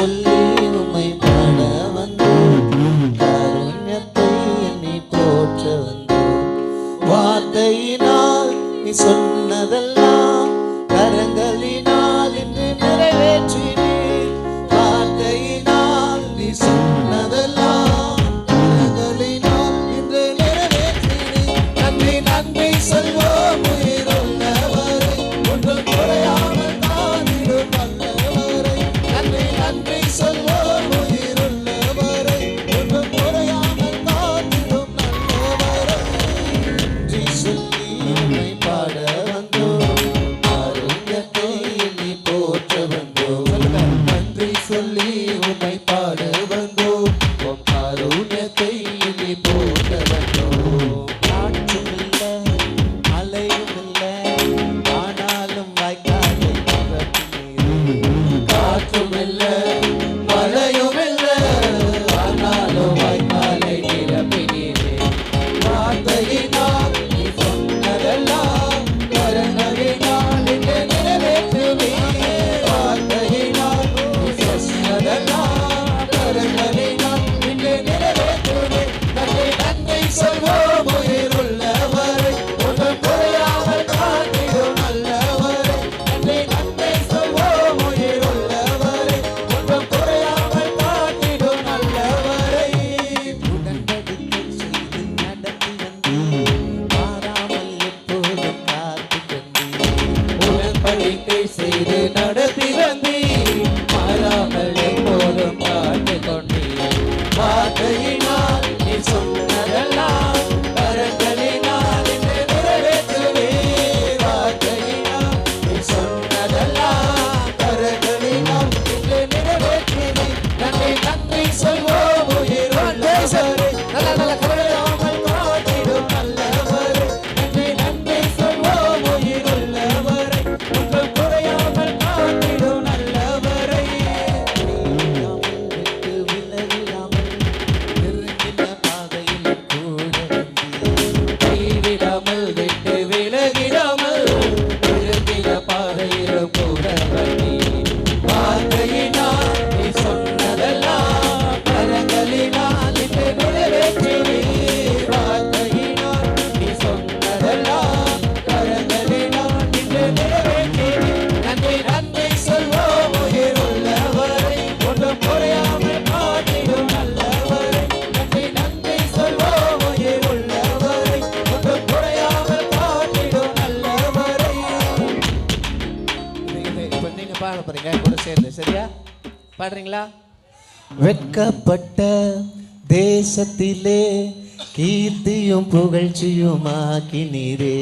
சொல்லி உம்மை பாட வந்தோம் காருண்யத்தை எண்ணி சொன்னதெல்லாம் செய்து நட போறீங்க கூட சேர்ந்து சரியா? பாடுறீங்களா? வெட்கப்பட்ட தேசத்திலே கீர்த்தியும் புகழ்ச்சியும் ஆக்கினீரே.